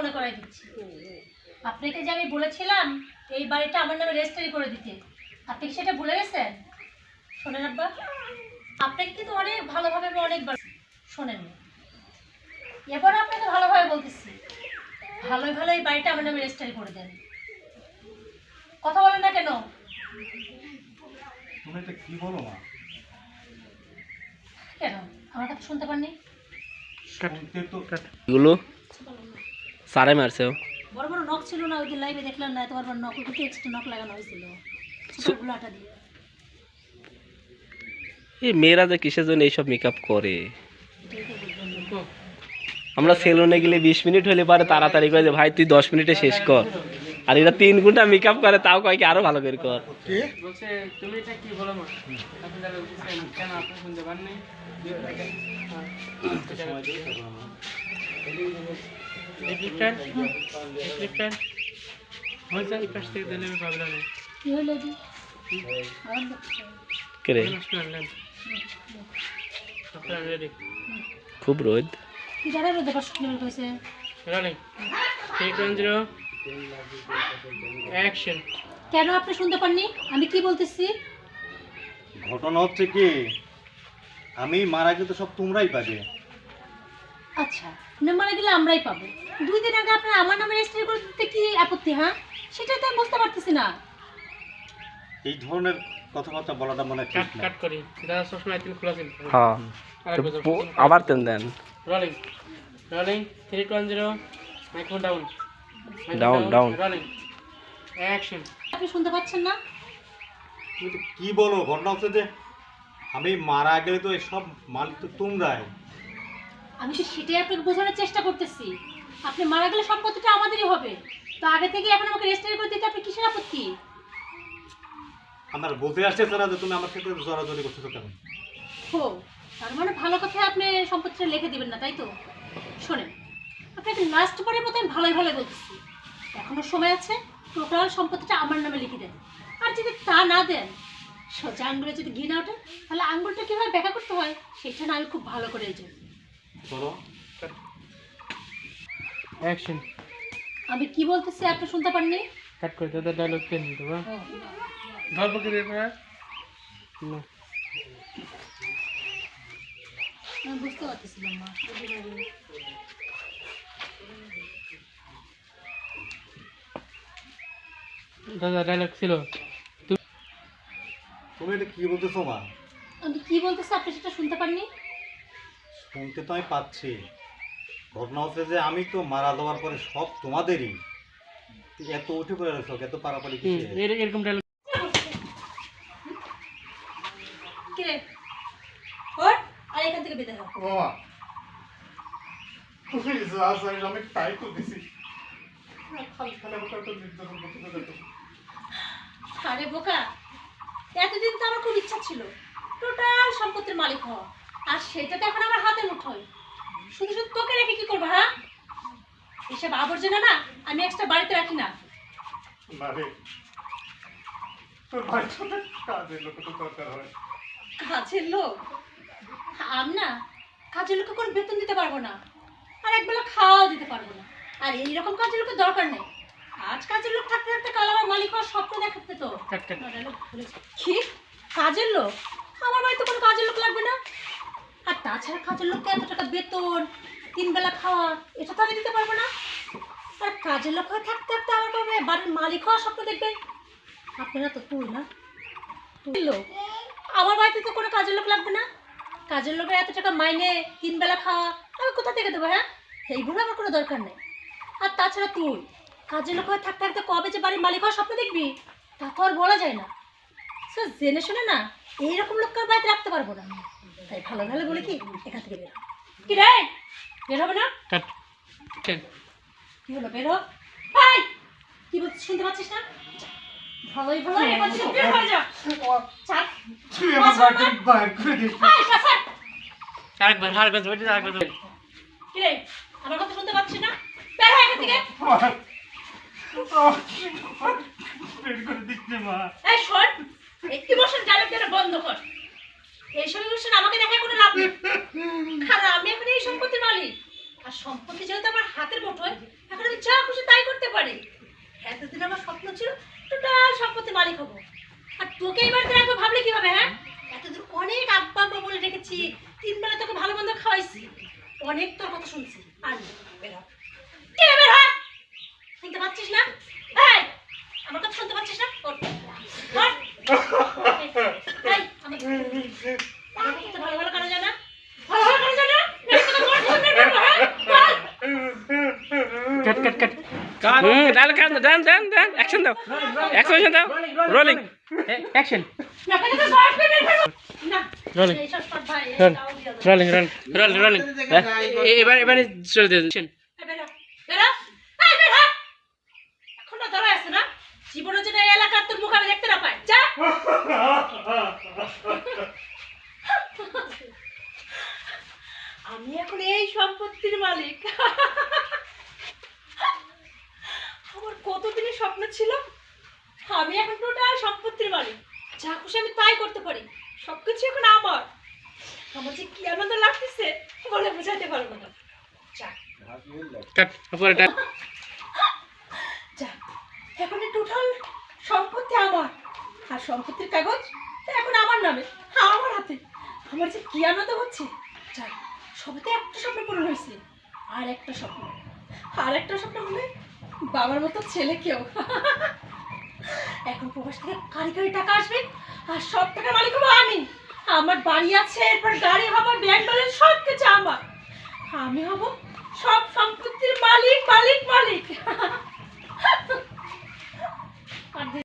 মনে করাই দিচ্ছি। আপনাকে যে আমি বলেছিলাম এই বাড়িটা আমার নামে রেজিস্ট্রি করে দিতে। আপনি কি সেটা ভুলে গেছেন? শোনেন আব্বা আপনাকে কিন্তু অনেক ভালোভাবে আমি অনেকবার শোনেন। এবার আপনাকে ভালোভাবে বলতেছি ভালোই ভালো এই বাড়িটা আমার নামে রেজিস্ট্রি করে দেন। কথা বলেন না কেন? তুমি এটা কি বলো মা? কেন? আমার কথা শুনতে পাননি? শুনতে তো এগুলো সারে মারছে ও। বড় বড় নখ ছিল না ওই দিন লাইভে দেখলাম না এত বড় বড় নখ কিন্তু এক্সট্রা নখ লাগানো হয়েছিল। ছোটগুলো আটা দিয়ে। এই মেয়েরা যে কিসের জন্য এইসব মেকআপ করে। আমরা সেলুনে গেলে বিশ মিনিট হলে পারে তাড়াতাড়ি করে যে ভাই তুই দশ মিনিটে শেষ কর। আর এরা তিন ঘণ্টা মেকআপ করে তাও কয় কি আরও ভালো করে কর। তুমি এই পাশ থেকে দিলে আমি না কি হলো জি খুব রোদ কি জানে রোদে কইছে থ্রি ওয়ান জিরো অ্যাকশন কেন আপনি শুনতে পাননি? আমি কি বলতেছি? ঘটনা হচ্ছে কি? আমি মারা গেলে তো সব তোমরাই পাবে। আচ্ছা না মারা গেলে আমরাই পাবো। দুই দিন আগে আপনার আমার নামে রেজিস্ট্রি করে দিতে কি আপত্তি হ্যাঁ? সেটাই তো আমি বুঝতে পারতেছি না। এই ধরনের কথাবার্তা বলাটা মনে ঠিক কাট না। কাট করি। দাদা সবসময় তিন খোলা ছিল। হ্যাঁ আবার তেন দেন। Rolling rolling three one zero microphone down Down, down. Rolling action আপনি শুনতে পাচ্ছেন না? কি বলো ঘটনা হচ্ছে যে আমি মারা গেলে তো এই সব মালিক তো তোমরাই। আমি তো সেটাই আপনাকে বোঝানোর চেষ্টা করতেছি। আপনি মারা গেলে সম্পত্তিটা আমাদেরই হবে। তো আগে থেকে এখন আমাকে রেজিস্ট্রি করে দিতে আপনি কিসের আপত্তি? আমার বলতে আসতেছে না যে তুমি আমার সাথে জড়াজড়ি করতেছো কেন? হো তার মানে ভালো কথা আপনি সম্পত্তিটা লিখে দিবেন না তাই তো? শোনেন আপনাকে লাস্ট বারের মতো আমি ভালোই ভালো বলতেছি। এখনও সময় আছে টোটাল সম্পত্তিটা আমার নামে লিখে দেন। আর যদি তা না দেন সোজা আঙ্গুলে যদি ঘি না ওঠে তাহলে আঙ্গুলটা কীভাবে ব্যাখ্যা করতে হয় সেটা না আমি খুব ভালো করে জানি অ্যাকশন আমি কি বলতেছি আপনি শুনতে পাননি? কাট করে দাদা ডায়লগ চেঞ্জ দেবো গল্প কি দেবে না। বুঝতে পারতেছিলাম মা দাদা ডায়লগ ছিল। তুমি এটা কি বলতেছো মা? আমি কি বলতেছি আপনি সেটা শুনতে পাননি? শুনতে তো আমি পাচ্ছি। ঘটনা হচ্ছে যে আমি তো মারা যাওয়ার পরে সব তোমাদেরই। এত উঠে পড়ে রয়েছ এত পারাপারি এরকম ডায়লগ আর এখান থেকে বেঁধে দাও। বাবা তুমি যা চাই আমি তাই তো দিছি। খালি খালি আমাকে একটা নির্যাতন করতে দেখো আরে বোকা এতদিন তো আমার খুব ইচ্ছা ছিল। টোটাল সম্পত্তির মালিক হওয়া। আর সেটা তো এখন আমার হাতে মুঠোয়। শুধু শুধু তোকে রেখে কি করব হ্যাঁ? এসব আবর্জনা না আমি এক্সট্রা বাড়িতে রাখি না। কাজের লোক তো কাজের আমি না কাজের লোককে কোনো বেতন দিতে পারব না। আর একবেলা খাওয়াও দিতে পারব না। আর এইরকম কাজের লোকের দরকার নেই। আজ কাজের লোক থাকতে থাকতে কাল আমার মালিক হওয়ার স্বপ্ন দেখাতে তো। কি? কাজের লোক? আমার বাড়িতে কোনো কাজের লোক লাগবে না? আর তাছাড়া কাজের লোককে এত টাকা বেতন তিন বেলা খাওয়া, এটা তো আমি দিতে পারব না। আর কাজের লোক হয়ে থাকতে থাকতে আমার কবে? বাড়ির মালিক হওয়ার স্বপ্ন দেখবেন আপনারা তো তুই না। তুই লোক। আমার বাড়িতে তো কোনো কাজের লোক লাগবে না। কাজের লোকের এত টাকা মাইনে তিন বেলা খাওয়া, আমি কোথা থেকে দেবো হ্যাঁ? এইগুলো আমার কোনো দরকার নেই। আর তাছাড়া তুই, কাজের লোক হয়ে থাকতে থাকতে কবে যে বাড়ির মালিক হওয়ার স্বপ্ন দেখবি, তা তো আর বলা যায় না। সে জেনে শুনে না, এইরকম লোককে বাড়িতে রাখতে পারব না। তাই ভালো ভালো বলে কি? এখান থেকে বেরো কি রে? বের হবে না? কাট কি? হলো? বেরো এই! কি বলছিস? শুনতে পাচ্ছিস না? ভালোই ভালো বের হয়ে যা। চাপ। তুই আমার বাড়িতে বাইর করে দিস। এই শাসন আরেকবার আরেকবার ধরে আরেকবার ধরে কি রে? আমার কথা শুনতে পাচ্ছিস না? বের হয় এখান থেকে। বের করে দিস মা। এই শোন। এই ইমোশন ডায়লগ দেওয়া বন্ধ কর। এইসব অনুষ্ঠান আমাকে কোনো লাভ নেই। আর আমি সম্পত্তির মালিক। আর সম্পত্তি যেহেতু আমার হাতের এখন তাই করতে পারি। এতদিন আমার স্বপ্ন ছিল সম্পত্তির মালিক হব। আর তোকে এবার ভাবলে কীভাবে হ্যাঁ এতদিন অনেক আব্বা আব্বা বলে রেখেছি তিন বেলা তোকে ভালো মন্দ খাওয়াইছি অনেক তোর কথা শুনছি আর না, বের হ। কে বের হ? শুনতে পাচ্ছিস না এই আমার কথা শুনতে পাচ্ছিস না ওঠ। ওঠ। এই, আমার- আমার কথা ভালো ভালো কারও জানা ভালো ভালো কারও জানা এই কথা বল, বল, বল, বল, হ্যাঁ? বল। কাট কাট কাট হুম। ডান কান ডান ডান ডান অ্যাকশন দাও অ্যাকশন দাও rolling action. Rolling rolling rolling rolling এবার এবারে চলে এলাকার তোর মুখ আমি দেখতে না পাই। যা। আমি এখন এই সম্পত্তির মালিক। কতদিনের স্বপ্ন ছিল? আমি এখন টোটাল সম্পত্তির মালিক। যা খুশি আমি তাই করতে পারি। সবকিছু এখন আমার। আমার যে কি আনন্দ লাগতেছে বলে বোঝাতে পারব না। এখন টোটাল সম্পত্তি আমার। আর সম্পত্তির কাগজ এখন আমার নামে আমার হাতে। আমার যে কি আনন্দ হচ্ছে যাই সবেতে একটা স্বপ্ন পূরণ হয়েছে। আর একটা স্বপ্ন। আর একটা স্বপ্ন হলে বাবার মতো ছেলে কেউ। এখন প্রবাস থেকে কারি কারি টাকা আসবে, আর সব টাকার মালিক হব আমি। আমার বাড়ি আছে, এরপর গাড়ি হব, ব্যাংক ব্যালেন্স সব কিছু আমার। আমি হব সব সম্পত্তির মালিক মালিক মালিক।